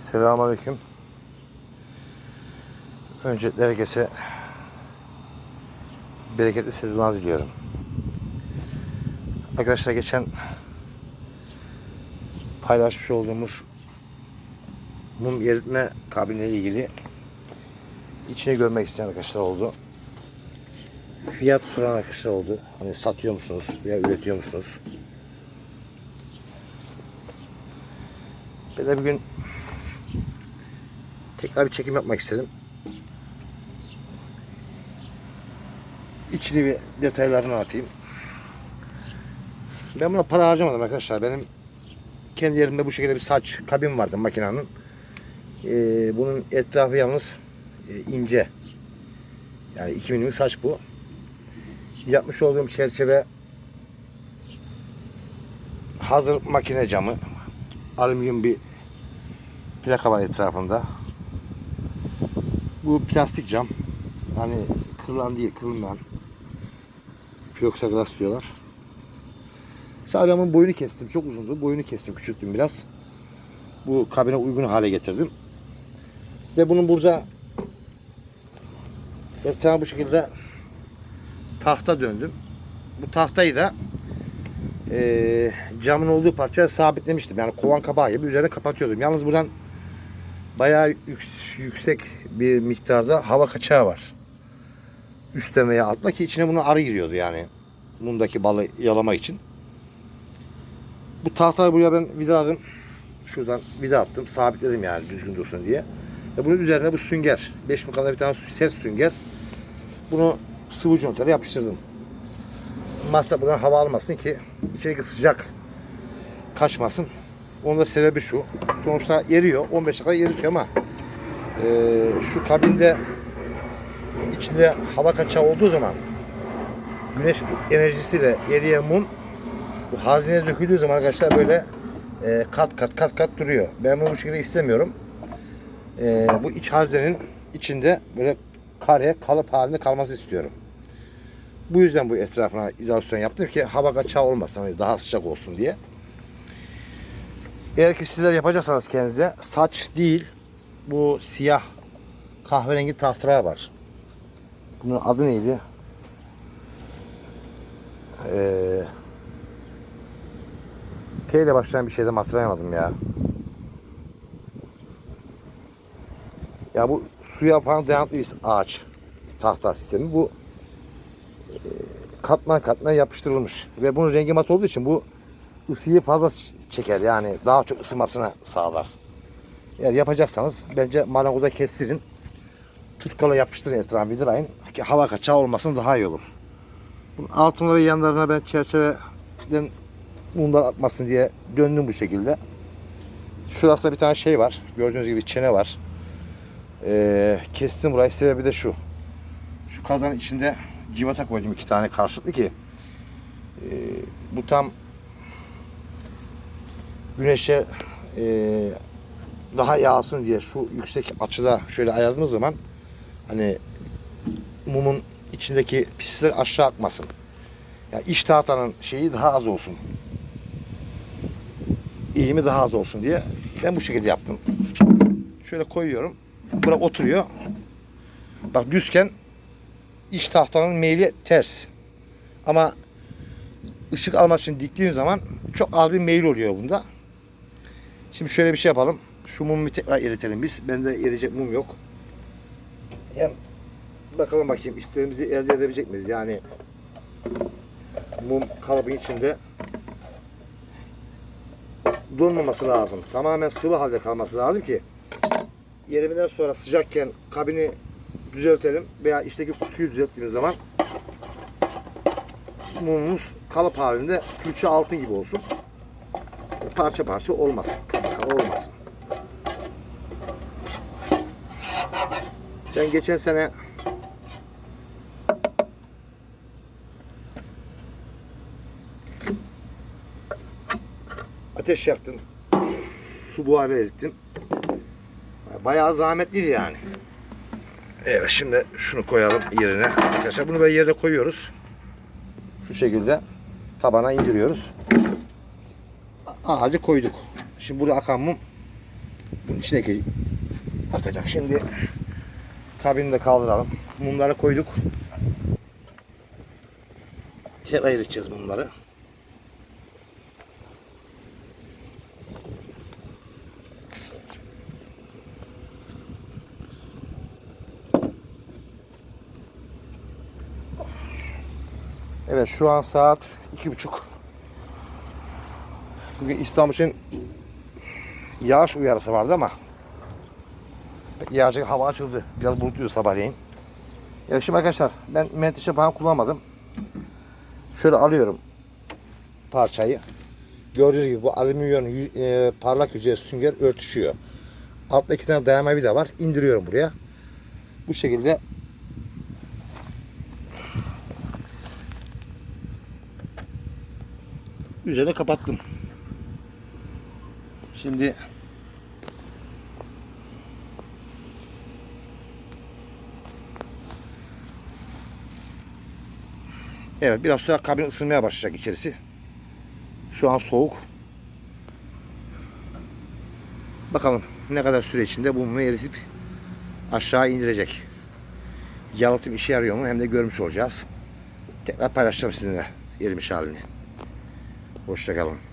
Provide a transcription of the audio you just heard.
Selamünaleyküm. Öncelikle herkese bereketli sezonlar diliyorum. Arkadaşlar geçen paylaşmış olduğumuz mum eritme kabiniyle ilgili içine görmek isteyen arkadaşlar oldu. Fiyat soran arkadaşlar oldu. Hani satıyor musunuz veya üretiyor musunuz? Ben de bugün tekrar bir çekim yapmak istedim. İçini bir detaylarını atayım. Ben buna para harcamadım arkadaşlar. Benim kendi yerimde bu şekilde bir saç kabin vardı makinenin. Ee, bunun etrafı yalnız e, ince. Yani 2 milimlik saç bu. Yapmış olduğum çerçeve hazır makine camı. Alüminyum bir plaka var etrafında. Bu plastik cam. Hani kırılan değil, kırılmayan. Floxaglas diyorlar. Sadece bunun boyunu kestim. Çok uzundu. Boyunu kestim, küçülttüm biraz. Bu kabine uygun hale getirdim. Ve bunun burada etrafı bu şekilde tahta döndüm. Bu tahtayı da eee camın olduğu parçaya sabitlemiştim. Yani kovan kapağı gibi üzerine kapatıyordum. Yalnız buradan bayağı yük- yüksek bir miktarda hava kaçağı var. Üstten veya altta ki içine buna arı giriyordu yani. Mumdaki balı yalamak için. Bu tahtayı buraya ben vidaladım. Şuradan vida attım. Sabitledim yani düzgün dursun diye. Ve bunun üzerine bu sünger. 5 kadar bir tane ses sünger. Bunu sıvı contalara yapıştırdım. Masa buradan hava almasın ki içeri sıcak kaçmasın. Onun da sebebi şu. Sonuçta eriyor. 15 dakika eritiyor ama eee, şu kabinde içinde hava kaçağı olduğu zaman güneş enerjisiyle eriyen mum bu hazineye döküldüğü zaman arkadaşlar böyle eee, kat kat kat kat duruyor. Ben bunu bu şekilde istemiyorum. Eee, bu iç hazinenin içinde böyle kare kalıp halinde kalması istiyorum. Bu yüzden bu etrafına izolasyon yaptım ki hava kaçağı olmasın hani daha sıcak olsun diye. Eğer ki sizler yapacaksanız kendinize saç değil bu siyah kahverengi tahtıra var. Bunun adı neydi? Ee, P ile başlayan bir şeyden hatırlayamadım ya. Ya bu suya falan dayanıklı bir ağaç tahta sistemi. Bu e, katman katman yapıştırılmış. Ve bunun rengi mat olduğu için bu ısıyı fazla çeker. Yani daha çok ısınmasına sağlar. Eğer yapacaksanız bence marangoza kestirin. Tutkala yapıştırın etrafına vidrayın ki hava kaçağı olmasın daha iyi olur. Bunun altına ve yanlarına ben çerçeveden mumlar atmasın diye döndüm bu şekilde. Şurasında bir tane şey var. Gördüğünüz gibi çene var. Ee, kestim burayı sebebi de şu. Şu kazanın içinde civata koydum iki tane karşılıklı ki e, bu tam güneşe e, daha yağsın diye şu yüksek açıda şöyle ayardığımız zaman hani mumun içindeki pisler aşağı akmasın. Ya iç tahtanın şeyi daha az olsun. İğimi daha az olsun diye ben bu şekilde yaptım. Şöyle koyuyorum. Bura oturuyor. Bak düzken iç tahtanın meyli ters. Ama ışık almak için diktiğim zaman çok az bir meyil oluyor bunda. Şimdi şöyle bir şey yapalım. Şu mumu tekrar eritelim biz. Bende eriyecek mum yok. Hem bakalım bakayım istediğimizi elde edebilecek miyiz? Yani mum kalıbın içinde donmaması lazım. Tamamen sıvı halde kalması lazım ki yeriminden sonra sıcakken kabini düzeltelim veya içteki kutuyu düzelttiğimiz zaman mumumuz kalıp halinde külçe altın gibi olsun. Parça parça olmasın. Olmasın. Ben geçen sene ateş yaktım. Su buharı erittim. Bayağı zahmetliydi yani. Evet şimdi şunu koyalım yerine. Arkadaşlar bunu böyle yerde koyuyoruz. Şu şekilde tabana indiriyoruz. Ağacı koyduk. Şimdi burada akan mum Bunun içindeki akacak. Şimdi kabini de kaldıralım. Mumları koyduk. Tekrar ayıracağız mumları. Evet şu an saat iki buçuk. Bugün İstanbul için yağış uyarısı vardı ama yağacak hava açıldı. Biraz bulutluydu sabahleyin. Evet şimdi arkadaşlar ben menteşe falan kullanmadım. Şöyle alıyorum parçayı. Gördüğünüz gibi bu alüminyum e, parlak yüzeye sünger örtüşüyor. Altta iki tane dayama de var. İndiriyorum buraya. Bu şekilde üzerine kapattım. Şimdi Evet biraz sonra kabin ısınmaya başlayacak içerisi. Şu an soğuk. Bakalım ne kadar süre içinde bu mumu eritip aşağı indirecek. Yalıtım işe yarıyor mu hem de görmüş olacağız. Tekrar paylaşacağım sizinle erimiş halini. Hoşçakalın.